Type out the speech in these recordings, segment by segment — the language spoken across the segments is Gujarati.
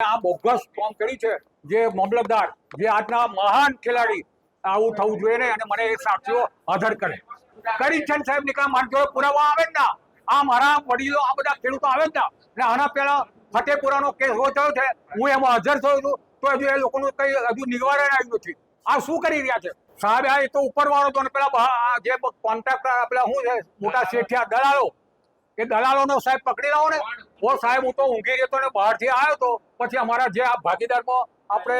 આ બોગસ ફોર્મ કર્યું છે, જે મામલતદાર, જે આજના મહાન ખેલાડી, આવું થવું જોઈએ ને અને મને એ સાક્ષીઓ હાજર કરે. કરીચંદ સાહેબ નીકળ્યા માનજો પુરાવા આવે જ ના. આ મારા વડીલો, આ બધા ખેડૂતો આવે જ ના. ને આના પહેલા ફતેપુરાનો કેસ એવો થયો છે, હું એમાં હાજર થયો છું, તો હજુ એ લોકોનું કઈ હજુ નિવારણ આવ્યું નથી. આ શું કરી રહ્યા છે? સાહેબ, આ એ તો ઉપરવાળો તો પેલા જે કોન્ટ્રાક્ટર પેલા શું છે, મોટા શેઠિયા દલાલો એ દલાલોનો સાહેબ પકડી લાવો ને. ઓ સાહેબ હું તો ઊંઘી રહ્યો ને બહારથી આવ્યો તો. પછી અમારા જે આ ભાગીદારમાં આપણે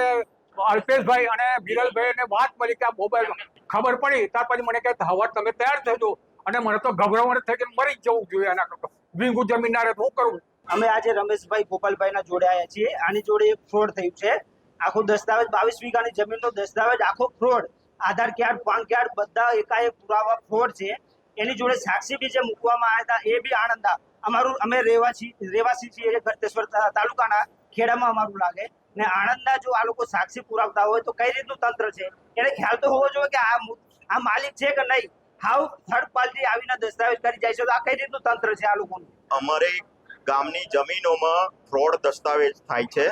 અલ્પેશભાઈ અને બિરલભાઈ ને વાત મળી કે આ મોબાઈલ ખબર પડી ત્યાર પછી મને કહે હવાર તમે તૈયાર થજો અને મને તો ગભરામણ થઈ ગઈ મરી જ જવું જોઈએ એના કરતા. વિંગુ જમીન ના હું કરું? અમે આજે રમેશભાઈ ગોપાલભાઈના જોડે આવ્યા છીએ. આની જોડે એક ફ્રોડ થયું છે. આખો દસ્તાવેજ બાવીસ વીઘાની જમીનનો દસ્તાવેજ આખો fraud. Aadhaar card PAN card બધા એકાએક પુરાવા ફ્રોડ છે. એની જોડે સાક્ષી બી જે મૂકવામાં આવ્યા હતા, એ બી આણંદા અમારું, અમે રહેવાસી રહેવાસી છીએ ગળતેશ્વર તાલુકાના ખેડામાં અમારું લાગે. ને આણંદના જો આ લોકો સાક્ષી પુરાવતા હોય તો કઈ રીતનું તંત્ર છે? એને ખ્યાલ તો હોવો જોઈએ કે આ આ માલિક છે કે નહીં? હાઉ થર્ડ પાર્ટી આવીને દસ્તાવેજ કરી જાય છે, તો આ કઈ રીતનું તંત્ર છે આ લોકોનું? અમારે ગામની જમીનોમાં ફ્રોડ દસ્તાવેજ થાય છે.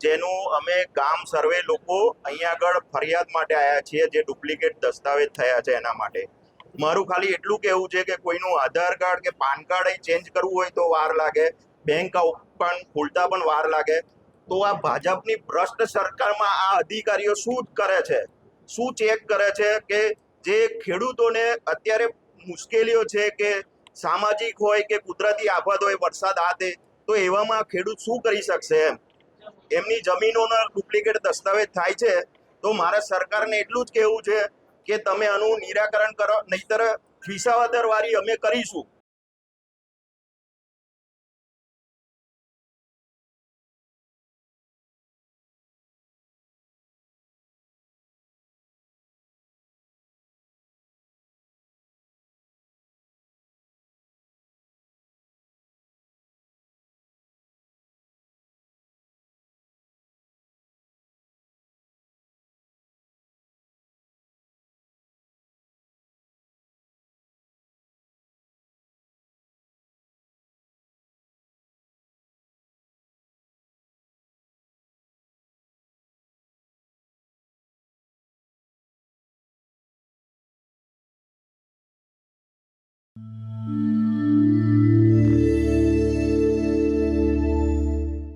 જેનું અમે ગામ સર્વે લોકો અહીંયા આગળ ફરિયાદ માટે આવ્યા છીએ, જે ડુપ્લિકેટ દસ્તાવેજ થયા છે એના માટે. મારું ખાલી એટલું કહેવું છે કે કોઈનું આધાર કાર્ડ કે પાન કાર્ડ ચેન્જ કરવું હોય તો વાર લાગે. બેંક પણ ખોલતા પણ વાર લાગે. તો આ ભાજપની ભ્રષ્ટ સરકારમાં આ અધિકારીઓ શું કરે છે? શું ચેક કરે છે કે જે ખેડૂતોને અત્યારે મુશ્કેલીઓ છે કે સામાજિક હોય કે કુદરતી આફત હોય, વરસાદ આ તે, તો એવામાં ખેડૂત શું કરી શકશે એમ? એમની જમીનોના ડુપ્લિકેટ દસ્તાવેજ થાય છે. તો મારે સરકારને એટલું જ કહેવું છે કે તમે આનું નિરાકરણ કરો નહીતર વિસાવદર વાળી અમે કરીશું.